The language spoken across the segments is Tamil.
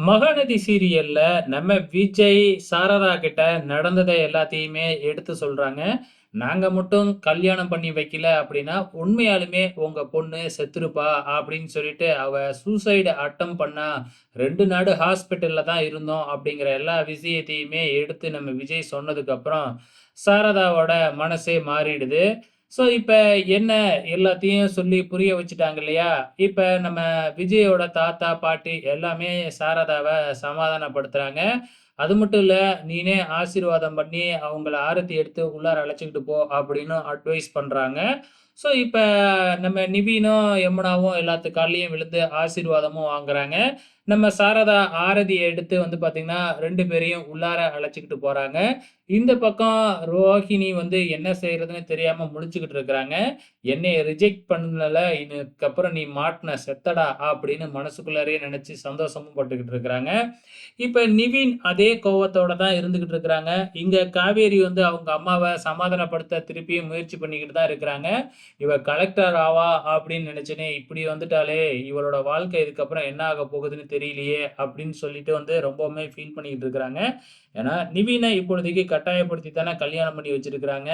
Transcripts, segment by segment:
மகாநதி சீரியல்ல நம்ம விஜய், சாரதா கிட்ட நடந்ததை எல்லாத்தையுமே எடுத்து சொல்றாங்க. "நாங்க மட்டும் கல்யாணம் பண்ணி வைக்கல அப்படின்னா, உண்மையாலுமே உங்க பொண்ணு செத்துருப்பா" அப்படின்னு சொல்லிட்டு, அவ சூசைடு அட்டம் பண்ணா ரெண்டு நாடு ஹாஸ்பிட்டல்ல தான் இருந்தோம் அப்படிங்கிற எல்லா விஷயத்தையுமே எடுத்து நம்ம விஜய் சொன்னதுக்கப்புறம், சாரதாவோட மனசே மாறிடுது. ஸோ இப்ப என்ன எல்லாத்தையும் சொல்லி புரிய வச்சுட்டாங்க இல்லையா? இப்ப நம்ம விஜயோட தாத்தா, பாட்டி எல்லாமே சாரதாவ சமாதானப்படுத்துறாங்க. அது மட்டும் இல்லை "நீனே ஆசீர்வாதம் பண்ணி அவங்கள ஆரத்தி எடுத்து உள்ளார அழைச்சிக்கிட்டு போ" அப்படின்னு அட்வைஸ் பண்ணுறாங்க ஸோ இப்போ நம்ம நிவீனும், யமுனாவும் எல்லாத்து கால்லயும் விழுந்து ஆசீர்வாதமும் வாங்குறாங்க. நம்ம சாரதா ஆரதியை எடுத்து வந்து பார்த்திங்கன்னா ரெண்டு பேரையும் உள்ளார அழைச்சிக்கிட்டு போகிறாங்க இந்த பக்கம் ரோஹிணி வந்து என்ன செய்கிறதுன்னு தெரியாமல் முடிச்சுக்கிட்டு இருக்கிறாங்க. என்னையை ரிஜெக்ட் பண்ணல, இதுக்கப்புறம் நீ மாட்டின செத்தடா" அப்படின்னு மனசுக்குள்ளாரே நினச்சி சந்தோஷமும் பட்டுக்கிட்டு இருக்கிறாங்க. இப்போ நிவின் அதே கோவத்தோட தான் இருந்துகிட்டு இருக்கிறாங்க. இங்க காவேரி வந்து அவங்க அம்மாவை சமாதானப்படுத்த திருப்பியும் முயற்சி பண்ணிக்கிட்டு தான் இருக்கிறாங்க. "இவ கலெக்டர் ஆவா அப்படின்னு நினைச்சனே இப்படி வந்துட்டாலே இவளோட வாழ்க்கை இதுக்கப்புறம் என்ன ஆகப் போகுதுன்னு தெரியலையே" அப்படின்னு சொல்லிட்டு வந்து ரொம்பவுமே ஃபீல் பண்ணிக்கிட்டு இருக்கிறாங்க. ஏன்னா, நிவினை இப்பொழுதைக்கு கட்டாயப்படுத்தி தானே கல்யாணம் பண்ணி வச்சிருக்கிறாங்க.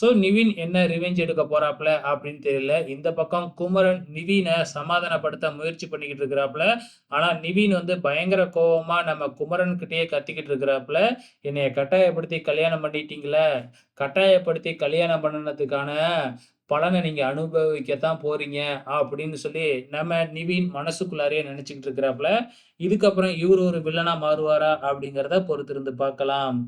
ஸோ நிவின் என்ன ரிவெஞ்ச் எடுக்க போறாப்ல அப்படின்னு தெரியல. இந்த பக்கம் குமரன் நிவினை சமாதானப்படுத்த முயற்சி பண்ணிக்கிட்டு இருக்கிறாப்ல. ஆனா, நிவின் வந்து பயங்கர கோவமா நம்ம குமரன் கத்தி கத்திக்கிட்டு இருக்கிறாப்புல "என்னைய கட்டாயப்படுத்தி கல்யாணம் பண்ணிட்டீங்களே கட்டாயப்படுத்தி கல்யாணம் பண்ணினதுக்கான பலனை நீங்கள் அனுபவிக்கத்தான் போறீங்க" அப்படின்னு சொல்லி நம்ம நிவின் மனசுக்குள்ளாரையே நினச்சிக்கிட்டு இருக்கிறாப்புல இதுக்கப்புறம் இவர் ஒரு வில்லனாக மாறுவாரா அப்படிங்கிறத பொறுத்திருந்து பார்க்கலாம்.